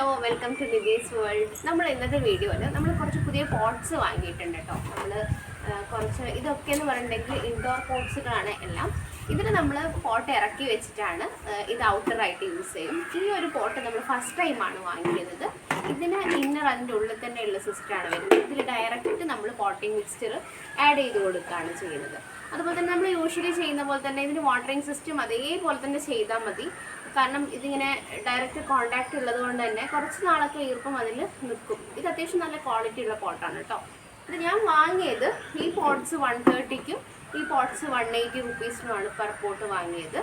Hello welcome to Nithees world നമ്മൾ ഇന്നത്തെ വീഡിയോയിൽ നമ്മൾ കുറച്ച് പുതിയ പോട്ട്സ് വാങ്ങിയിട്ടുണ്ട് കേട്ടോ നമ്മൾ കുറച്ച് ഇതൊക്കെ എന്ന് പറഞ്ഞിട്ടുണ്ടെങ്കിൽ ഇൻഡോർ പോട്ട്സുകളാണ് എല്ലാം. ഇതിന് നമ്മൾ പോട്ട് ഇറക്കി വെച്ചിട്ടാണ് ഇത് ഔട്ടറായിട്ട് യൂസ് ചെയ്യും. ഈ ഒരു പോട്ട് നമ്മൾ ഫസ്റ്റ് ടൈമാണ് വാങ്ങിയത് ഇതിന് ഇന്നർ അതിന്റെ ഉള്ളിൽ തന്നെയുള്ള സിസ്റ്റമാണ് വരുന്നത്. ഇതിൽ ഡയറക്റ്റ് നമ്മൾ പോട്ടിംഗ് മിക്സ്ചർ ആഡ് ചെയ്ത് കൊടുക്കുകയാണ് ചെയ്യുന്നത്. അതുപോലെ തന്നെ നമ്മൾ യൂഷ്വലി ചെയ്യുന്ന പോലെ തന്നെ ഇതിന് വാട്ടറിങ് സിസ്റ്റം അതേപോലെ തന്നെ ചെയ്താൽ മതി. കാരണം ഇതിങ്ങനെ ഡയറക്റ്റ് കോണ്ടാക്റ്റ് ഉള്ളത് കൊണ്ട് തന്നെ കുറച്ച് നാളൊക്കെ ഈർപ്പം അതിൽ നിൽക്കും. ഇത് അത്യാവശ്യം നല്ല ക്വാളിറ്റി ഉള്ള പോട്ടാണ് കേട്ടോ ഇത് ഞാൻ വാങ്ങിയത് ഈ പോട്ട്സ് വൺ തേർട്ടിക്കും ഈ പോട്ട്സ് വൺ എയ്റ്റി റുപ്പീസിനുമാണ് പെർ പോട്ട് വാങ്ങിയത്.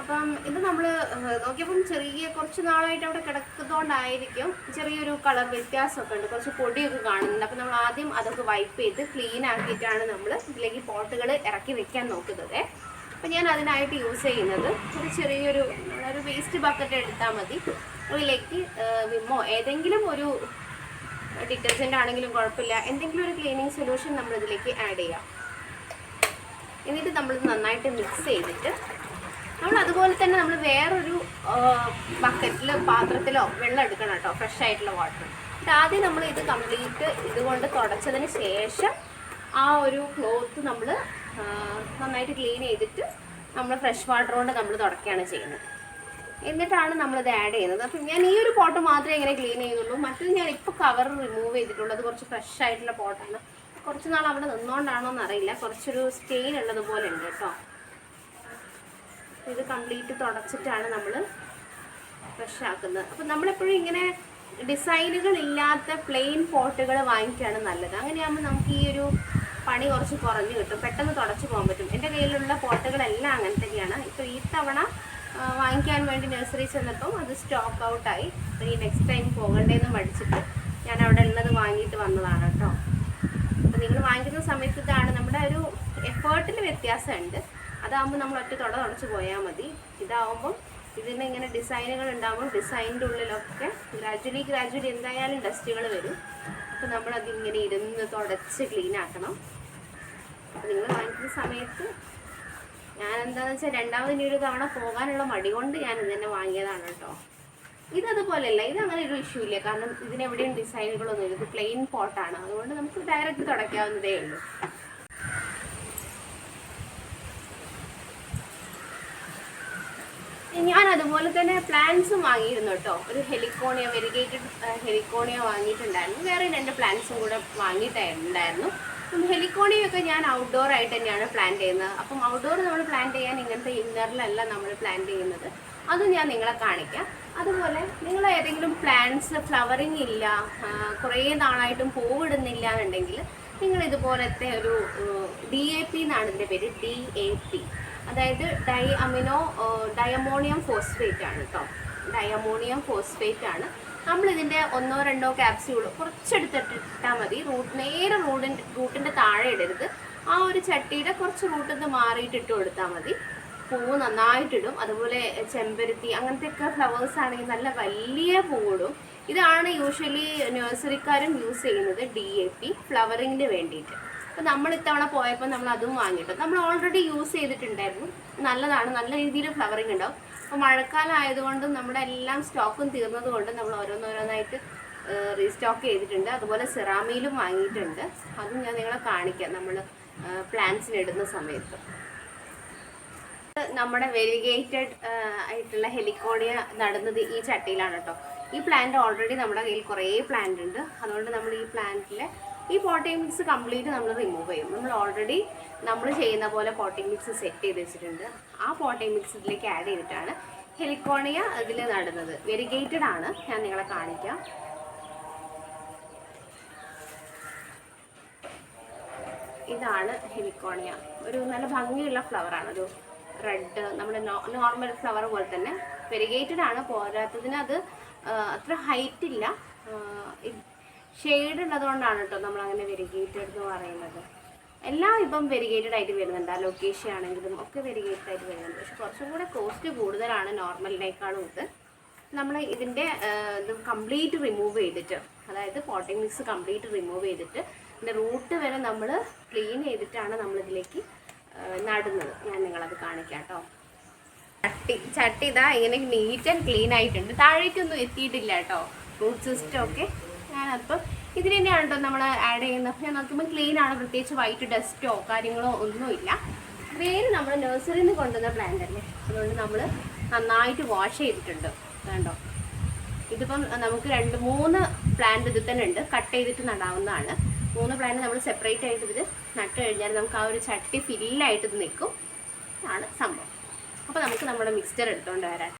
അപ്പം ഇത് നമ്മൾ നോക്കിയപ്പം ചെറിയ കുറച്ച് നാളായിട്ട് അവിടെ കിടക്കുന്നതുകൊണ്ടായിരിക്കും ചെറിയൊരു കളർ വ്യത്യാസമൊക്കെ ഉണ്ട് കുറച്ച് പൊടിയൊക്കെ കാണുന്നുണ്ട്. അപ്പം നമ്മൾ ആദ്യം അതൊക്കെ വൈപ്പ് ചെയ്ത് ക്ലീൻ ആക്കിയിട്ടാണ് നമ്മൾ ഇതിലേക്ക് പോട്ടുകൾ ഇറക്കി വെക്കാൻ നോക്കുന്നത്. അപ്പം ഞാൻ അതിനായിട്ട് യൂസ് ചെയ്യുന്നത് ഒരു ചെറിയൊരു ഒരു വേസ്റ്റ് ബക്കറ്റ് എടുത്താൽ മതി. അതിലേക്ക് വിമ്മോ ഏതെങ്കിലും ഒരു ഡിറ്റർജന്റ് ആണെങ്കിലും കുഴപ്പമില്ല. എന്തെങ്കിലും ഒരു ക്ലീനിങ് സൊല്യൂഷൻ നമ്മൾ ഇതിലേക്ക് ആഡ് ചെയ്യാം. എന്നിട്ട് നമ്മൾ നന്നായിട്ട് മിക്സ് ചെയ്തിട്ട് നമ്മൾ അതുപോലെ തന്നെ നമ്മൾ വേറൊരു ബക്കറ്റിൽ പാത്രത്തിലോ വെള്ളം എടുക്കണം കേട്ടോ ഫ്രഷ് ആയിട്ടുള്ള വാട്ടർ എന്നിട്ട് ആദ്യം നമ്മൾ ഇത് കംപ്ലീറ്റ് ഇതുകൊണ്ട് തുടച്ചതിന് ശേഷം ആ ഒരു ക്ലോത്ത് നമ്മൾ നന്നായിട്ട് ക്ലീൻ ചെയ്തിട്ട് നമ്മൾ ഫ്രഷ് വാട്ടർ കൊണ്ട് നമ്മൾ തുടക്കുകയാണ് ചെയ്യുന്നത്. എന്നിട്ടാണ് നമ്മളിത് ആഡ് ചെയ്യുന്നത്. അപ്പം ഞാൻ ഈ ഒരു പോട്ട് മാത്രമേ ഇങ്ങനെ ക്ലീൻ ചെയ്യുന്നുള്ളൂ. മറ്റത് ഞാൻ ഇപ്പോൾ കവർ റിമൂവ് ചെയ്തിട്ടുള്ളത് കുറച്ച് ഫ്രഷ് ആയിട്ടുള്ള പോട്ടാണ് കുറച്ച് നാൾ അവിടെ നിന്നുകൊണ്ടാണോ എന്നറിയില്ല. കുറച്ചൊരു സ്റ്റെയിൻ ഉള്ളതുപോലെ ഉണ്ട് കേട്ടോ. ഇത് കംപ്ലീറ്റ് തുടച്ചിട്ടാണ് നമ്മൾ ഫ്രഷ് ആക്കുന്നത്. അപ്പം നമ്മളെപ്പോഴും ഇങ്ങനെ ഡിസൈനുകൾ ഇല്ലാത്ത പ്ലെയിൻ പോട്ടുകൾ വാങ്ങിക്കുകയാണ് നല്ലത്. അങ്ങനെയാകുമ്പോൾ നമുക്ക് ഈ ഒരു പണി കുറച്ച് കുറഞ്ഞു കിട്ടും. പെട്ടെന്ന് തുടച്ചു പോകാൻ പറ്റും. എന്റെ കയ്യിലുള്ള പോട്ടുകളെല്ലാം അങ്ങനത്തെയാണ് ഇപ്പോൾ ഈ തവണ വാങ്ങിക്കാൻ വേണ്ടി നഴ്സറി ചെന്നപ്പം അത് സ്റ്റോക്ക് ഔട്ടായി അപ്പോൾ ഈ നെക്സ്റ്റ് ടൈം പോകണ്ടേന്ന് മടിച്ചിട്ട് ഞാൻ അവിടെ ഉള്ളത് വാങ്ങിയിട്ട് വന്നതാണ് കേട്ടോ. അപ്പോൾ നിങ്ങൾ വാങ്ങിക്കുന്ന സമയത്ത് ഇതാണ് നമ്മുടെ ഒരു എഫേർട്ടിൽ വ്യത്യാസമുണ്ട്. അതാകുമ്പോൾ നമ്മൾ ഒറ്റ തുട തുടച്ച് പോയാൽ മതി. ഇതാവുമ്പം ഇതിന് ഇങ്ങനെ ഡിസൈനുകൾ ഉണ്ടാകുമ്പോൾ ഡിസൈനിന്റെ ഉള്ളിലൊക്കെ ഗ്രാജുവലി ഗ്രാജുവലി എന്തായാലും ഡസ്റ്റുകൾ വരും. അപ്പോൾ നമ്മളതിങ്ങനെ ഇരുന്ന് തുടച്ച് ക്ലീൻ ആക്കണം. നിങ്ങൾ വാങ്ങിക്കുന്ന സമയത്ത് ഞാൻ എന്താണെന്ന് വെച്ചാൽ രണ്ടാമത് ഇനി ഒരു തവണ പോകാനുള്ള മടി കൊണ്ട് ഞാൻ ഇത് തന്നെ വാങ്ങിയതാണ് കേട്ടോ. ഇത് അതുപോലെയല്ല ഇത് അങ്ങനെ ഒരു ഇഷ്യൂ ഇല്ല. കാരണം ഇതിന് എവിടെയും ഡിസൈനുകളൊന്നും ഇല്ല. ഇത് പ്ലെയിൻ പോട്ടാണ് അതുകൊണ്ട് നമുക്ക് ഡയറക്റ്റ് തുടയ്ക്കാവുന്നതേ ഉള്ളൂ. ഞാൻ അതുപോലെ തന്നെ പ്ലാന്റ്സും വാങ്ങിയിരുന്നു കേട്ടോ. ഒരു ഹെലിക്കോണിയ വെരിഗേറ്റഡ് ഹെലിക്കോണിയ വാങ്ങിയിട്ടുണ്ടായിരുന്നു. വേറെ രണ്ട് പ്ലാന്റ്സും കൂടെ വാങ്ങിയിട്ടുണ്ടായിരുന്നു. അപ്പം ഹെലിക്കോണിയൊക്കെ ഞാൻ ഔട്ട്ഡോർ ആയിട്ട് തന്നെയാണ് പ്ലാൻ ചെയ്യുന്നത്. അപ്പം ഔട്ട്ഡോർ നമ്മൾ പ്ലാൻ ചെയ്യാൻ ഇങ്ങനത്തെ ഇന്നറിലല്ല നമ്മൾ പ്ലാൻ ചെയ്യുന്നത്. അത് ഞാൻ നിങ്ങളെ കാണിക്കാം. അതുപോലെ നിങ്ങൾ ഏതെങ്കിലും പ്ലാന്റ്സ് ഫ്ലവറിങ് ഇല്ല കുറേ നാളായിട്ടും പൂവിടുന്നില്ല എന്നുണ്ടെങ്കിൽ നിങ്ങൾ ഇതുപോലത്തെ ഒരു ഡി എ പി എന്നാണ് ഇതിന്റെ പേര്. ഡി എ പി അതായത് ഡൈ അമിനോ ഡയമോണിയം ഫോസ്ഫേറ്റ് ആണ് കേട്ടോ. ഡയമോണിയം ഫോസ്ഫേറ്റ് ആണ്. നമ്മൾ ഇതിന്റെ ഒന്നോ രണ്ടോ ക്യാപ്സ്യൂൾ കുറച്ചെടുത്തിട്ടിട്ടാൽ മതി. റൂട്ട് നേരെ റൂട്ടിന്റെ റൂട്ടിന്റെ താഴെ ഇടരുത്. ആ ഒരു ചട്ടിയുടെ കുറച്ച് റൂട്ടിൽ നിന്ന് മാറിയിട്ട് ഇട്ട് കൊടുത്താൽ മതി. പൂവ് നന്നായിട്ടിടും അതുപോലെ ചെമ്പരത്തി അങ്ങനത്തെയൊക്കെ ഫ്ലവേഴ്സ് ആണെങ്കിൽ നല്ല വലിയ പൂവിടും ഇതാണ് യൂഷ്വലി നഴ്സറിക്കാരും യൂസ് ചെയ്യുന്നത് ഡി എ പി ഫ്ലവറിങ്ങിന് വേണ്ടിയിട്ട്. അപ്പോൾ നമ്മൾ ഇത്തവണ പോയപ്പോൾ നമ്മൾ അതും വാങ്ങിയിട്ടുണ്ട് നമ്മൾ ഓൾറെഡി യൂസ് ചെയ്തിട്ടുണ്ടായിരുന്നു. നല്ലതാണ്. നല്ല രീതിയിൽ ഫ്ലവറിങ് ഉണ്ടാവും. അപ്പോൾ മഴക്കാലം ആയതുകൊണ്ട് നമ്മുടെ എല്ലാം സ്റ്റോക്കും തീർന്നത് കൊണ്ട് നമ്മൾ ഓരോന്നോരോന്നായിട്ട് റീസ്റ്റോക്ക് ചെയ്തിട്ടുണ്ട്. അതുപോലെ സിറാമിയിലും വാങ്ങിയിട്ടുണ്ട്. അതും ഞാൻ നിങ്ങളെ കാണിക്കാം. നമ്മൾ പ്ലാന്റ്സിന് ഇടുന്ന സമയത്ത്. നമ്മുടെ വെരിഗേറ്റഡ് ആയിട്ടുള്ള ഹെലിക്കോണിയ നടുന്നത് ഈ ചട്ടിയിലാണ് കേട്ടോ. ഈ പ്ലാന്റ് ഓൾറെഡി നമ്മുടെ കയ്യിൽ കുറേ പ്ലാന്റ് ഉണ്ട്. അതുകൊണ്ട് നമ്മൾ ഈ പ്ലാന്റിലെ ഈ പോട്ടിംഗ് മിക്സ് കംപ്ലീറ്റ് നമ്മൾ റിമൂവ് ചെയ്യും. നമ്മൾ ഓൾറെഡി നമ്മൾ ചെയ്യുന്ന പോലെ പോട്ടിംഗ് മിക്സ് സെറ്റ് ചെയ്ത് വെച്ചിട്ടുണ്ട്. ആ പോട്ടിംഗ് മിക്സ് ഇതിലേക്ക് ആഡ് ചെയ്തിട്ടാണ് ഹെലിക്കോണിയ ഇതിൽ നടുന്നത്. വെരിഗേറ്റഡ് ആണ്. ഞാൻ നിങ്ങളെ കാണിക്കാം. ഇതാണ് ഹെലിക്കോണിയ ഒരു നല്ല ഭംഗിയുള്ള ഫ്ലവറാണ് ഒരു റെഡ് നമ്മുടെ നോർമൽ ഫ്ലവർ പോലെ തന്നെ. വെരിഗേറ്റഡ് ആണ്. പോരാത്തതിന് അത് അത്ര ഹൈറ്റ് ഇല്ല. ഷെയ്ഡ് ഉള്ളതുകൊണ്ടാണ് കേട്ടോ നമ്മൾ അങ്ങനെ വെരിഗേറ്റഡ് എന്ന് പറയുന്നത്. എല്ലാം ഇപ്പം വെരിഗേറ്റഡ് ആയിട്ട് വരുന്നുണ്ട്. ആ ലൊക്കേഷൻ ആണെങ്കിലും ഒക്കെ വെരിഗേറ്റഡ് ആയിട്ട് വരുന്നുണ്ട്. പക്ഷെ കുറച്ചും കൂടെ കോസ്റ്റ് കൂടുതലാണ് നോർമലിനേക്കാളും ഇത്. നമ്മൾ ഇതിന്റെ ഇത് കംപ്ലീറ്റ് റിമൂവ് ചെയ്തിട്ട് അതായത് പോട്ടിംഗ് മിക്സ് കംപ്ലീറ്റ് റിമൂവ് ചെയ്തിട്ട് ഇതിന്റെ റൂട്ട് വരെ നമ്മൾ ക്ലീൻ ചെയ്തിട്ടാണ് നമ്മളിതിലേക്ക് നടുന്നത്. ഞാൻ നിങ്ങളത് കാണിക്കാം കേട്ടോ ചട്ടി ചട്ടി ഇതാ ഇങ്ങനെ നീറ്റ് ആൻഡ് ക്ലീൻ ആയിട്ടുണ്ട്. താഴേക്കൊന്നും എത്തിയിട്ടില്ല കേട്ടോ റൂട്ട് സിസ്റ്റം ഒക്കെ ഞാനപ്പം ഇതിന് തന്നെയാണ് കേട്ടോ നമ്മൾ ആഡ് ചെയ്യുന്നത്. ഞാൻ നോക്കുമ്പോൾ ക്ലീൻ ആണ്. പ്രത്യേകിച്ച് വൈറ്റ് ഡസ്റ്റോ കാര്യങ്ങളോ ഒന്നുമില്ല. വേര് നമ്മൾ നഴ്സറിയിൽ നിന്ന് കൊണ്ടുവന്ന പ്ലാന്റ് അല്ലേ? അതുകൊണ്ട് നമ്മൾ നന്നായിട്ട് വാഷ് ചെയ്തിട്ടുണ്ട്. കണ്ടോ? ഇതിപ്പം നമുക്ക് രണ്ട് മൂന്ന് പ്ലാന്റ് ഇതിൽ തന്നെ ഉണ്ട്. കട്ട് ചെയ്തിട്ട് നടാവുന്നതാണ്. മൂന്ന് പ്ലാന്റ് നമ്മൾ സെപ്പറേറ്റ് ആയിട്ട് ഇത് നട്ട് കഴിഞ്ഞാൽ നമുക്ക് ആ ഒരു ചട്ടി ഫില്ലായിട്ട് ഇത് നിൽക്കും. ആണ് സംഭവം. അപ്പോൾ നമുക്ക് നമ്മുടെ മിക്സ്ചർ എടുത്തുകൊണ്ട് വരാം.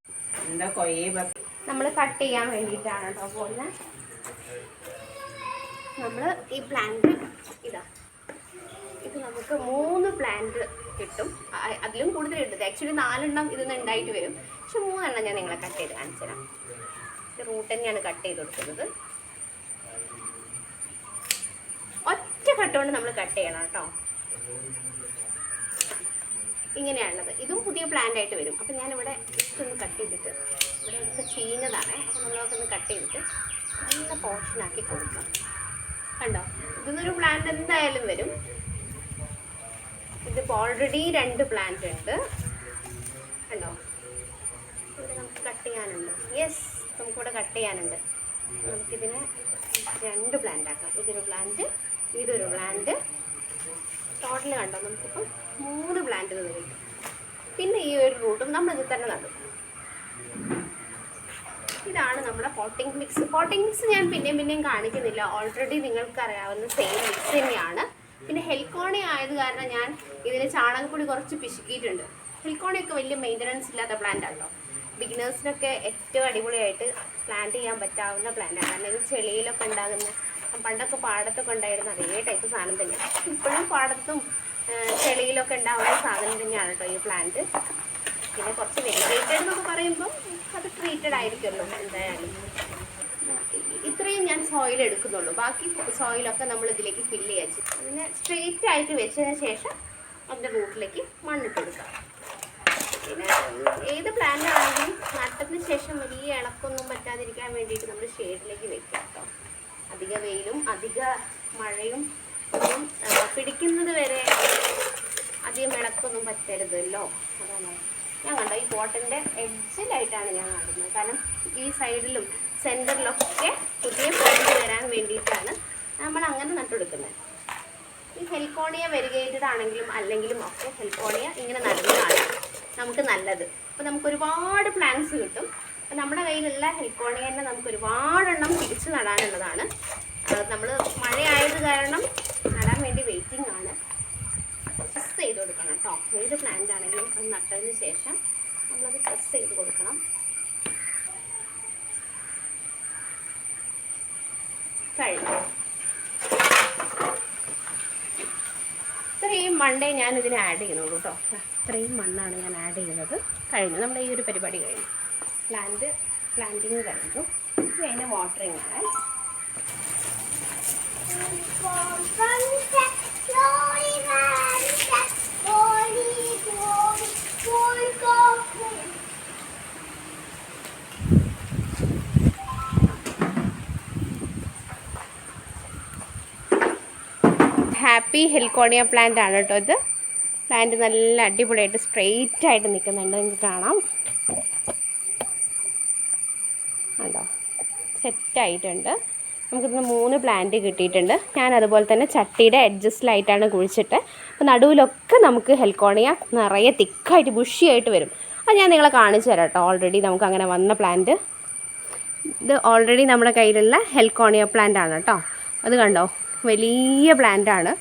നമ്മൾ കട്ട് ചെയ്യാൻ വേണ്ടിയിട്ടാണ് കേട്ടോ പോകുന്നത് നമ്മൾ ഈ പ്ലാന്റ് ഇതാ. ഇത് നമുക്ക് മൂന്ന് പ്ലാന്റ് കിട്ടും. അതിലും കൂടുതൽ കിട്ടും. ആക്ച്വലി നാലെണ്ണം ഇതിൽ ഉണ്ടായിട്ട് വരും. പക്ഷെ മൂന്നെണ്ണം ഞാൻ നിങ്ങളെ കട്ട് ചെയ്ത് കാണിച്ചു തരാം. ഇത് റൂട്ട് തന്നെയാണ് കട്ട് ചെയ്ത് കൊടുക്കുന്നത്. ഒറ്റ കട്ട് കൊണ്ട് നമ്മൾ കട്ട് ചെയ്യണം കേട്ടോ. ഇങ്ങനെയാണുള്ളത്. ഇതും പുതിയ പ്ലാന്റ് ആയിട്ട് വരും. അപ്പം ഞാനിവിടെ ജസ്റ്റ് കട്ട് ചെയ്തിട്ട് ഇവിടെ നമുക്ക് ചീഞ്ഞതാണ് അപ്പം നമ്മളൊക്കെ ഒന്ന് കട്ട് ചെയ്തിട്ട് നല്ല പോർഷനാക്കി കൊടുക്കാം. കണ്ടോ? ഇതൊന്നൊരു പ്ലാന്റ് എന്തായാലും വരും. ഇതിപ്പോൾ ഓൾറെഡി രണ്ട് പ്ലാന്റ് ഉണ്ട്. കണ്ടോ? ഇവിടെ നമുക്ക് കട്ട് ചെയ്യാനുണ്ട്. യെസ് നമുക്കിവിടെ കട്ട് ചെയ്യാനുണ്ട്. നമുക്കിതിനെ രണ്ട് പ്ലാന്റ് ആക്കാം. ഇതൊരു പ്ലാന്റ് ഇതൊരു പ്ലാന്റ് ടോട്ടൽ കണ്ടോ? നമുക്കിപ്പം മൂന്ന് പ്ലാന്റ് നിന്ന് കിട്ടും പിന്നെ ഈ ഒരു റൂട്ടും നമ്മളിത് തന്നെ നടും. ഇതാണ് നമ്മുടെ പോട്ടിംഗ് മിക്സ് പോട്ടിംഗ് മിക്സ് ഞാൻ പിന്നെയും പിന്നെയും കാണിക്കുന്നില്ല. ഓൾറെഡി നിങ്ങൾക്ക് അറിയാവുന്ന സെയിം മിക്സ് തന്നെയാണ്. പിന്നെ ഹെൽക്കോണി ആയത് കാരണം ഞാൻ ഇതിന് ചാണകപ്പൊടി കുറച്ച് പിശുക്കിയിട്ടുണ്ട്. ഹെൽക്കോണിയൊക്കെ വലിയ മെയിന്റനൻസ് ഇല്ലാത്ത പ്ലാന്റ് ആണല്ലോ ബിഗിനേഴ്സിനൊക്കെ ഏറ്റവും അടിപൊളിയായിട്ട് പ്ലാന്റ് ചെയ്യാൻ പറ്റാവുന്ന പ്ലാന്റാണ് കാരണം ഇത് ചെളിയിലൊക്കെ ഉണ്ടാകുന്ന പണ്ടൊക്കെ പാടത്തൊക്കെ ഉണ്ടായിരുന്ന അതേ ടൈപ്പ് സാധനം തന്നെയാണ്. ഇപ്പോഴും പാടത്തും ചെളിയിലൊക്കെ ഉണ്ടാവുന്ന സാധനം തന്നെയാണ് കേട്ടോ ഈ പ്ലാന്റ് പിന്നെ കുറച്ച് വെജിറ്റേറ്റഡ് എന്നൊക്കെ പറയുമ്പോൾ അത് ട്രീറ്റഡ് ആയിരിക്കുമല്ലോ എന്തായാലും. ഇത്രയും ഞാൻ സോയിൽ എടുക്കുന്നുള്ളൂ. ബാക്കി സോയിലൊക്കെ നമ്മൾ ഇതിലേക്ക് ഫില്ല് ചെയ്യാൻ ചെയ്യും. അതിനെ സ്ട്രെയിറ്റ് ആയിട്ട് വെച്ചതിന് ശേഷം അതിന്റെ റൂട്ടിലേക്ക് മണ്ണിട്ട് കൊടുക്കാം പിന്നെ ഏത് പ്ലാന്റ് ആണെങ്കിലും നട്ടതിന് ശേഷം വലിയ ഇളക്കൊന്നും പറ്റാതിരിക്കാൻ വേണ്ടിയിട്ട് നമ്മൾ ഷെയ്ഡിലേക്ക് വെക്കാം കേട്ടോ. അധിക വെയിലും അധിക മഴയും ഒന്നും പിടിക്കുന്നത് വരെ അധികം ഇളക്കൊന്നും പറ്റരുതല്ലോ. അതാണ് ഞാൻ കണ്ടോ ഈ പോട്ടിന്റെ എഡ്ജിലായിട്ടാണ് ഞാൻ നടുന്നത് കാരണം ഈ സൈഡിലും സെന്ററിലൊക്കെ പുതിയ പോട്ട് വരാൻ വേണ്ടിയിട്ടാണ് നമ്മൾ അങ്ങനെ നട്ടുകൊടുക്കുന്നത്. ഈ ഹെൽക്കോണിയ വെരിഗേറ്റഡ് ആണെങ്കിലും അല്ലെങ്കിലും ഒക്കെ ഹെൽക്കോണിയ ഇങ്ങനെ നടുന്നതാണ് നമുക്ക് നല്ലത്. അപ്പോൾ നമുക്ക് ഒരുപാട് പ്ലാന്റ്സ് കിട്ടും. അപ്പോൾ നമ്മുടെ കയ്യിലുള്ള ഹെൽക്കോണിയ തന്നെ നമുക്ക് ഒരുപാടെണ്ണം തിരിച്ച് നടാനുള്ളതാണ് നമ്മൾ മഴയായത് കാരണം നടാൻ വേണ്ടി വെയിറ്റിംഗ് ആണ് പ്രസ് ചെയ്ത് കൊടുക്കണം കേട്ടോ ഏത് പ്ലാന്റ് ആണെങ്കിലും അത് നട്ടതിന് ശേഷം നമ്മളത് പ്രസ് ചെയ്ത് കൊടുക്കണം കഴിഞ്ഞു ഇത്രയും മണ്ടേ ഞാൻ ഇതിനെ ആഡ് ചെയ്യുന്നുള്ളൂ കേട്ടോ ഇത്രയും മണ്ണാണ് ഞാൻ ആഡ് ചെയ്യുന്നത് കഴിഞ്ഞു നമ്മുടെ ഈ ഒരു പരിപാടി കഴിഞ്ഞു പ്ലാന്റ് പ്ലാന്റിങ് കഴിഞ്ഞു കഴിഞ്ഞ് വാട്ടറിങ് ആണ് ഹാപ്പി ഹെൽക്കോണിയ പ്ലാന്റ് ആണ് കേട്ടോ ഇത്. പ്ലാന്റ് നല്ല അടിപൊളിയായിട്ട് സ്ട്രെയിറ്റ് ആയിട്ട് നിൽക്കുന്നുണ്ട്. നിങ്ങൾക്ക് കാണാം. കണ്ടോ? സെറ്റായിട്ടുണ്ട് നമുക്കിന്ന് മൂന്ന് പ്ലാന്റ് കിട്ടിയിട്ടുണ്ട്. ഞാൻ അതുപോലെ തന്നെ ചട്ടിയുടെ അഡ്ജസ്റ്റിലായിട്ടാണ് കുഴിച്ചിട്ട്. അപ്പോൾ നടുവിലൊക്കെ നമുക്ക് ഹെൽക്കോണിയ നിറയെ തിക്കായിട്ട് ബുഷിയായിട്ട് വരും. അത് ഞാൻ നിങ്ങളെ കാണിച്ചു തരാം കേട്ടോ. ഓൾറെഡി നമുക്ക് അങ്ങനെ വന്ന പ്ലാന്റ് ഇത് ഓൾറെഡി നമ്മുടെ കയ്യിലുള്ള ഹെൽക്കോണിയ പ്ലാന്റ് ആണ് കേട്ടോ. അത് കണ്ടോ? വലിയ പ്ലാന്റ് ആണ്.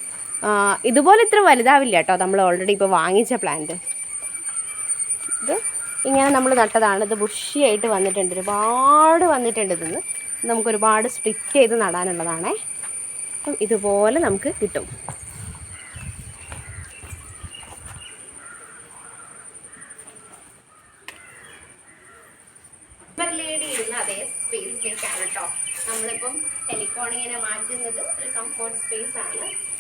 ഇതുപോലെ ഇത്ര വലുതാവില്ല കേട്ടോ. നമ്മൾ ഓൾറെഡി ഇപ്പോൾ വാങ്ങിച്ച പ്ലാന്റ് ഇത് ഇങ്ങനെ നമ്മൾ നട്ടതാണ്. ഇത് ബുഷിയായിട്ട് വന്നിട്ടുണ്ട്. ഒരുപാട് വന്നിട്ടുണ്ട് ഇതിന്ന്. നമുക്ക് ഒരുപാട് സ്പ്ലിറ്റ് ചെയ്ത് നടാനുള്ളതാണേ. അപ്പം ഇതുപോലെ നമുക്ക് കിട്ടും. അതേ നമ്മളിപ്പം ഇങ്ങനെ മാറ്റുന്നത് ഒരു കംഫോർട്ട് സ്പേസ് ആണ്.